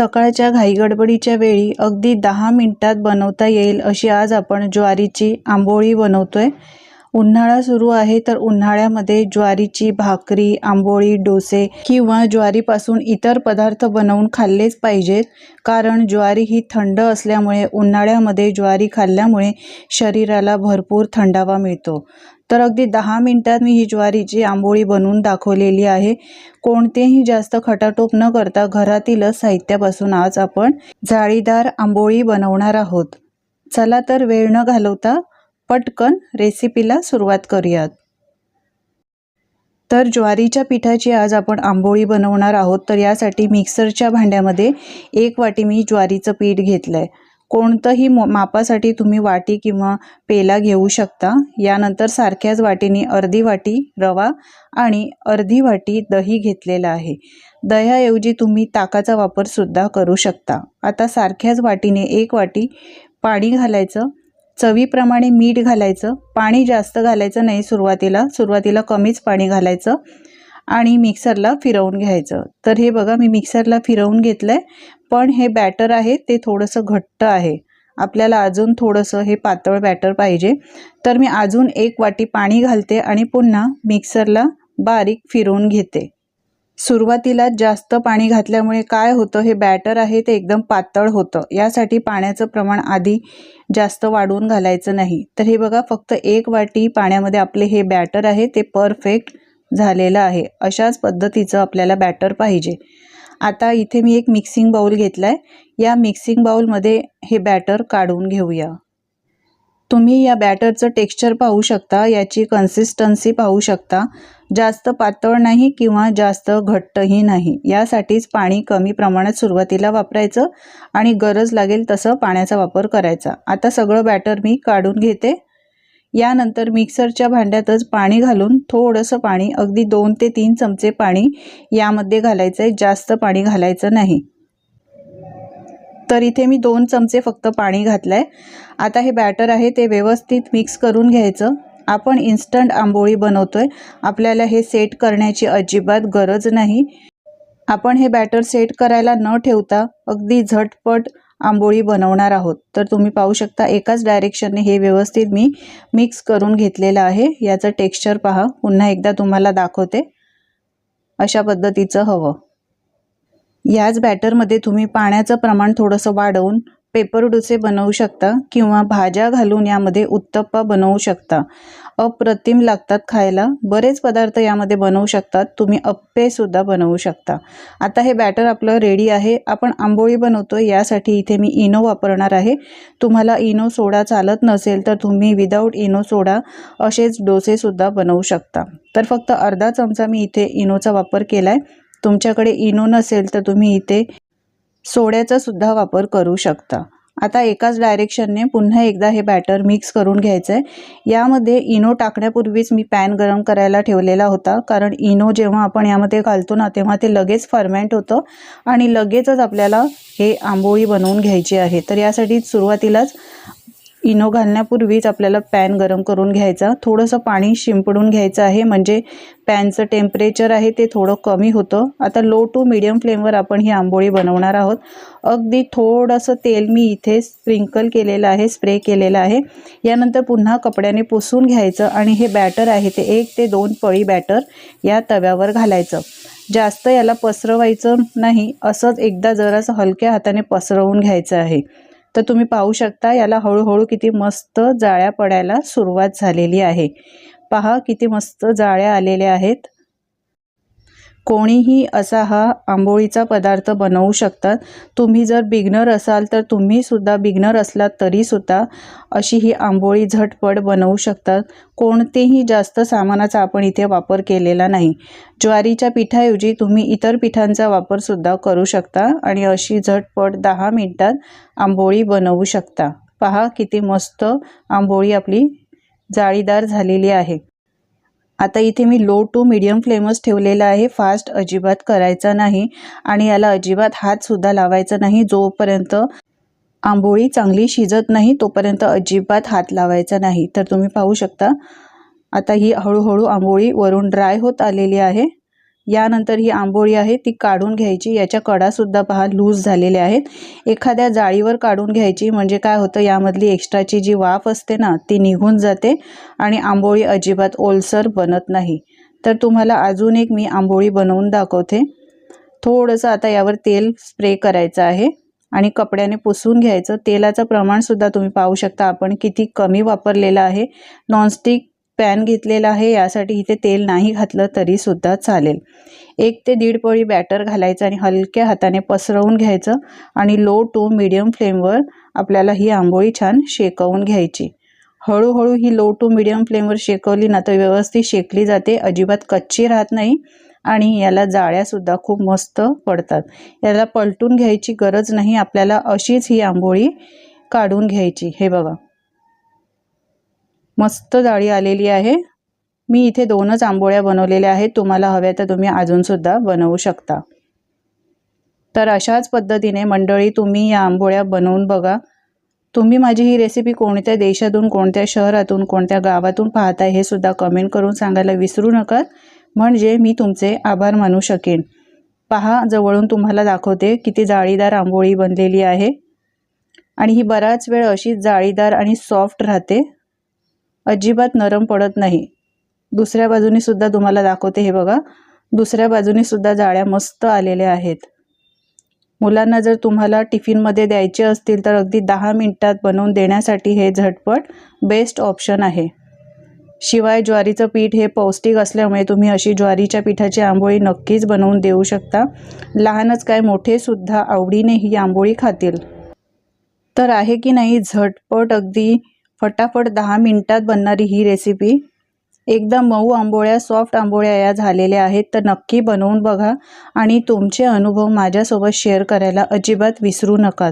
सकाळच्या घाईगडबडीच्या वेळी अगदी दहा मिनिटात बनवता येईल अशी आज आपण ज्वारीची आंबोळी बनवतोय. उन्हाळा सुरू आहे तर उन्हाळ्यामध्ये ज्वारीची भाकरी आंबोळी डोसे किंवा ज्वारीपासून इतर पदार्थ बनवून खाल्लेच पाहिजेत. कारण ज्वारी ही थंड असल्यामुळे उन्हाळ्यामध्ये ज्वारी खाल्ल्यामुळे शरीराला भरपूर थंडावा मिळतो. तर अगदी दहा मिनिटात मी ही ज्वारीची आंबोळी बनवून दाखवलेली आहे. कोणतेही जास्त खटाटोप न करता घरातीलच साहित्यापासून आज आपण जाळीदार आंबोळी बनवणार आहोत. चला तर वेळ न घालवता पटकन रेसिपीला सुरुवात करूयात. तर ज्वारीच्या पिठाची आज आपण आंबोळी बनवणार आहोत. तर यासाठी मिक्सरच्या भांड्यामध्ये एक वाटी मी ज्वारीचं पीठ घेतलं आहे कोणतंही मो मापासाठी तुम्ही वाटी किंवा पेला घेऊ शकता. यानंतर सारख्याच वाटीने अर्धी वाटी रवा आणि अर्धी वाटी दही घेतलेलं आहे. दह्याऐवजी तुम्ही ताकाचा वापरसुद्धा करू शकता. आता सारख्याच वाटीने एक वाटी पाणी घालायचं. चवीप्रमाणे मीठ घालायचं. पाणी जास्त घालायचं नाही सुरुवातीला. सुरुवातीला कमीच पाणी घालायचं. आणि मिक्सरला फिरवून घ्यायचं. तर हे बघा मी मिक्सरला फिरवून घेतलं आहे पण हे बॅटर आहे ते थोडंसं घट्ट आहे. आपल्याला अजून थोडंसं हे पातळ बॅटर पाहिजे. तर मी अजून एक वाटी पाणी घालते आणि पुन्हा मिक्सरला बारीक फिरवून घेते. सुरुवातीला जास्त पाणी घातल्यामुळे काय होतं हे बॅटर आहे ते एकदम पातळ होतं. यासाठी पाण्याचं प्रमाण आधी जास्त वाढवून घालायचं नाही. तर हे बघा फक्त एक वाटी पाण्यामध्ये आपले हे बॅटर आहे ते परफेक्ट झालेलं आहे. अशाच पद्धतीचं आपल्याला बॅटर पाहिजे. आता इथे मी एक मिक्सिंग बाऊल घेतला आहे या मिक्सिंग बाऊलमध्ये हे बॅटर काढून घेऊया. तुम्ही या बॅटरचं टेक्स्चर पाहू शकता. याची कन्सिस्टन्सी पाहू शकता. जास्त पातळ नाही किंवा जास्त घट्टही नाही. यासाठीच पाणी कमी प्रमाणात सुरुवातीला वापरायचं आणि गरज लागेल तसं पाण्याचा वापर करायचा. आता सगळं बॅटर मी काढून घेते. यानंतर मिक्सरच्या भांड्यातच पाणी घालून थोडंसं पाणी अगदी दोन ते तीन चमचे पाणी यामध्ये घालायचं आहे जास्त पाणी घालायचं नाही. तर इथे मी दोन चमचे फक्त पाणी घातलं आहे आता हे बॅटर आहे ते व्यवस्थित मिक्स करून घ्यायचं. आपण इन्स्टंट आंबोळी बनवतोय. आपल्याला हे सेट करण्याची अजिबात गरज नाही. आपण हे बॅटर सेट करायला न ठेवता अगदी झटपट आंबोळी बनवणार आहोत. तर तुम्ही पाहू शकता एकाच डायरेक्शनने हे व्यवस्थित मी मिक्स करून घेतलेलं आहे. याचं टेक्स्चर पहा. पुन्हा एकदा तुम्हाला दाखवते. अशा पद्धतीचं हवं. याच बॅटरमध्ये तुम्ही पाण्याचं प्रमाण थोडंसं वाढवून पेपर डोसे बनवू शकता किंवा भाज्या घालून यामध्ये उत्तप्पा बनवू शकता. अप्रतिम लागतात खायला. बरेच पदार्थ यामध्ये बनवू शकतात. तुम्ही अप्पेसुद्धा बनवू शकता. आता हे बॅटर आपलं रेडी आहे. आपण आंबोळी बनवतो यासाठी इथे मी इनो वापरणार आहे. तुम्हाला इनो सोडा चालत नसेल तर तुम्ही विदाऊट इनो सोडा असेच डोसेसुद्धा बनवू शकता. तर फक्त अर्धा चमचा मी इथे इनोचा वापर केला आहे तुमच्याकडे इनो नसेल तर तुम्ही इथे सोड्याचा सुद्धा वापर करू शकता. आता एकाच डायरेक्शनने पुन्हा एकदा हे बॅटर मिक्स करून घ्यायचं आहे यामध्ये इनो टाकण्यापूर्वीच मी पॅन गरम करायला ठेवलेला होता. कारण इनो जेव्हा आपण यामध्ये घालतो ना तेव्हा ते लगेच फर्मेंट होतं आणि लगेचच आपल्याला हे आंबोळी बनवून घ्यायची आहे. तर यासाठी सुरुवातीलाच इनो घालण्यापूर्वीच आपल्याला पॅन गरम करून घ्यायचा. थोडंसं पाणी शिंपडून घ्यायचं आहे. म्हणजे पॅनचं टेम्परेचर आहे ते थोडं कमी होतं. आता लो टू मिडियम फ्लेमवर आपण ही आंबोळी बनवणार आहोत. अगदी थोडंसं तेल मी इथे स्प्रिंकल केलेलं आहे स्प्रे केलेलं आहे. यानंतर पुन्हा कपड्याने पुसून घ्यायचं आणि हे बॅटर आहे ते एक ते दोन पळी बॅटर या तव्यावर घालायचं. जास्त याला पसरवायचं नाही. असंच एकदा जरासं हलक्या हाताने पसरवून घ्यायचं आहे. तर तुम्ही पाहू शकता याला हळूहळू किती मस्त जाळ्या पडायला सुरुवात झालेली आहे. पहा किती मस्त जाळ्या आलेल्या आहेत. कोणीही असा हा आंबोळीचा पदार्थ बनवू शकतात. तुम्ही जर बिगनर असाल तर तुम्हीसुद्धा बिगनर असलात तरीसुद्धा अशी ही आंबोळी झटपट बनवू शकतात. कोणतेही जास्त सामानाचा आपण इथे वापर केलेला नाही. ज्वारीच्या पिठाऐवजी तुम्ही इतर पिठांचा वापरसुद्धा करू शकता आणि अशी झटपट दहा मिनटात आंबोळी बनवू शकता. पहा किती मस्त आंबोळी आपली जाळीदार झालेली आहे. आता इथे मी लो टू मिडियम फ्लेमच ठेवलेला आहे. फास्ट अजिबात करायचा नाही. आणि याला अजिबात हातसुद्धा लावायचा नाही. जोपर्यंत आंबोळी चांगली शिजत नाही तोपर्यंत अजिबात हात लावायचा नाही. तर तुम्ही पाहू शकता आता ही हळूहळू आंबोळी वरून ड्राय होत आलेली आहे. यानंतर ही आंबोळी आहे ती काढून घ्यायची. याच्या कडासुद्धा पहा लूज झालेल्या आहेत. एखाद्या जाळीवर काढून घ्यायची म्हणजे काय होतं यामधली एक्स्ट्राची जी वाफ असते ना ती निघून जाते आणि आंबोळी अजिबात ओलसर बनत नाही. तर तुम्हाला अजून एक मी आंबोळी बनवून दाखवते. थोडंसं आता यावर तेल स्प्रे करायचं आहे आणि कपड्याने पुसून घ्यायचं. तेलाचं प्रमाणसुद्धा तुम्ही पाहू शकता आपण किती कमी वापरलेलं आहे. नॉनस्टिक पॅन घेतलेला आहे यासाठी इथे तेल नाही घातलं तरीसुद्धा चालेल. एक ते दीड पळी बॅटर घालायचं आणि हलक्या हाताने पसरवून घ्यायचं आणि लो टू मिडियम फ्लेमवर आपल्याला ही आंबोळी छान शेकवून घ्यायची. हळूहळू ही लो टू मिडियम फ्लेमवर शेकवली ना तर व्यवस्थित शेकली जाते अजिबात कच्ची राहत नाही आणि याला जाळ्यासुद्धा खूप मस्त पडतात. याला पलटून घ्यायची गरज नाही आपल्याला अशीच ही आंबोळी काढून घ्यायची. हे बघा. मस्त जाळी आलेली आहे. मी इथे दोनच आंबोळ्या बनवलेल्या आहेत. तुम्हाला हव्या तर तुम्ही अजूनसुद्धा बनवू शकता. तर अशाच पद्धतीने मंडळी तुम्ही या आंबोळ्या बनवून बघा. तुम्ही माझी ही रेसिपी कोणत्या देशातून कोणत्या शहरातून कोणत्या गावातून पाहताय हे सुद्धा कमेंट करून सांगायला विसरू नका. म्हणजे मी तुमचे आभार मानू शकेन. पहा जवळून तुम्हाला दाखवते किती जाळीदार आंबोळी बनलेली आहे. आणि ही बराच वेळ अशीच जाळीदार आणि सॉफ्ट राहते. अजिबात नरम पडत नाही. दुसऱ्या बाजूनी सुद्धा तुम्हाला दाखवते हे बघा. दुसऱ्या बाजूनी सुद्धा जाळ्या मस्त आलेल्या आहेत. मुलांना जर तुम्हाला टिफिनमध्ये द्यायचे असतील तर अगदी दहा मिनिटात बनवून देण्यासाठी हे झटपट बेस्ट ऑप्शन आहे. शिवाय ज्वारीचं पीठ हे पौष्टिक असल्यामुळे तुम्ही अशी ज्वारीच्या पिठाची आंबोळी नक्कीच बनवून देऊ शकता. लहानच काय मोठेसुद्धा आवडीने ही आंबोळी खातील. तर आहे की नाही झटपट अगदी फटाफट दहा मिनटात बनणारी ही रेसिपी एकदम मऊ आंबोळ्या सॉफ्ट आंबोळ्या या झालेल्या आहेत. तर नक्की बनवून बघा आणि तुमचे अनुभव माझ्यासोबत शेअर करायला अजिबात विसरू नका.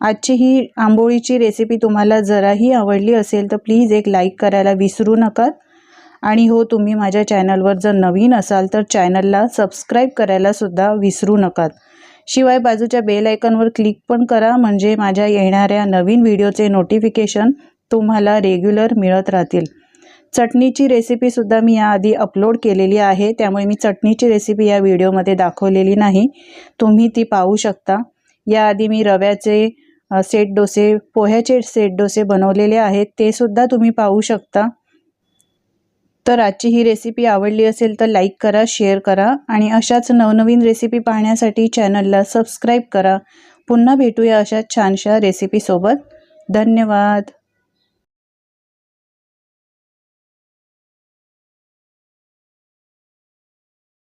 आजची ही आंबोळीची रेसिपी तुम्हाला जराही आवडली असेल तर प्लीज एक लाईक करायला विसरू नका. आणि हो तुम्ही माझ्या चॅनलवर जर नवीन असाल तर चॅनलला सबस्क्राईब करायला सुद्धा विसरू नका. शिवाय बाजूच्या बेल आयकॉनवर क्लिक पण करा. म्हणजे माझ्या येणाऱ्या नवीन व्हिडिओचे नोटिफिकेशन तुम्हाला रेग्युलर मिळत राहतील. चटणीची रेसिपीसुद्धा मी याआधी अपलोड केलेली आहे. त्यामुळे मी चटणीची रेसिपी या व्हिडिओमध्ये दाखवलेली नाही. तुम्ही ती पाहू शकता. याआधी मी रव्याचे सेट डोसे पोह्याचे सेट डोसे बनवलेले आहेत. ते सुद्धा तुम्ही पाहू शकता. तर आजची ही रेसिपी आवडली असेल तर लाईक करा शेअर करा आणि अशाच नवनवीन रेसिपी पाहण्यासाठी चॅनलला सबस्क्राईब करा. पुन्हा भेटूया अशा छानशा रेसिपीसोबत धन्यवाद.